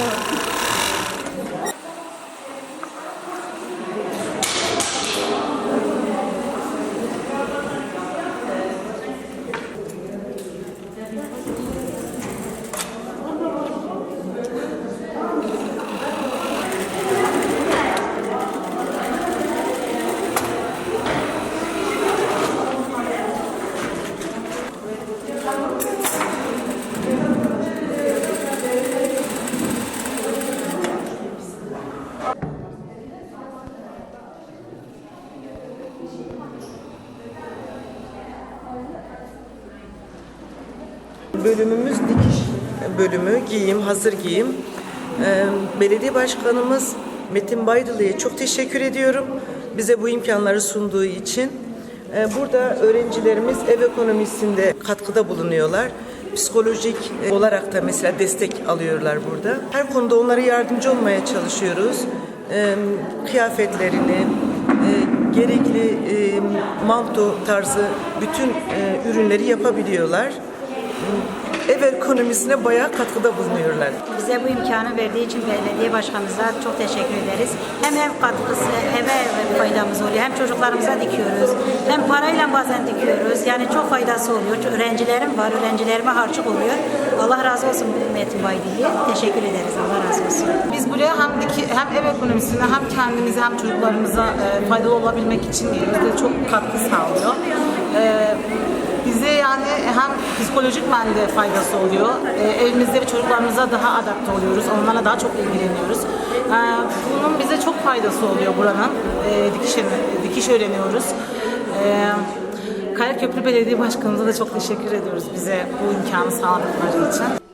the Bölümümüz dikiş bölümü, giyim, hazır giyim. Ee, Belediye Başkanımız Metin Baydılı'ya çok teşekkür ediyorum. Bize bu imkanları sunduğu için. Ee, Burada öğrencilerimiz ev ekonomisinde katkıda bulunuyorlar. Psikolojik olarak da mesela destek alıyorlar burada. Her konuda onlara yardımcı olmaya çalışıyoruz. Ee, Kıyafetlerini, gerekli e, manto tarzı bütün e, ürünleri yapabiliyorlar ev ekonomisine bayağı katkıda bulunuyorlar. Bize bu imkanı verdiği için belediye başkanımıza çok teşekkür ederiz. Hem ev katkısı, eve faydamız oluyor. Hem çocuklarımıza dikiyoruz. Hem parayla bazen dikiyoruz. Yani çok faydası oluyor. Öğrencilerim var. Öğrencilerime harçlık oluyor. Allah razı olsun Metin Baydili. Teşekkür ederiz. Allah razı olsun. Biz buraya hem diki, hem ev ekonomisine hem kendimize hem çocuklarımıza e, faydalı olabilmek için bize çok katkı sağlıyor. E, bize yani hem psikolojik de faydası oluyor. E, evimizde ve çocuklarımıza daha adapte oluyoruz. Onlarla daha çok ilgileniyoruz. E, bunun bize çok faydası oluyor buranın. E, dikiş, dikiş öğreniyoruz. E, Kayaköprü Belediye Başkanımıza da çok teşekkür ediyoruz bize bu imkanı sağladıkları için.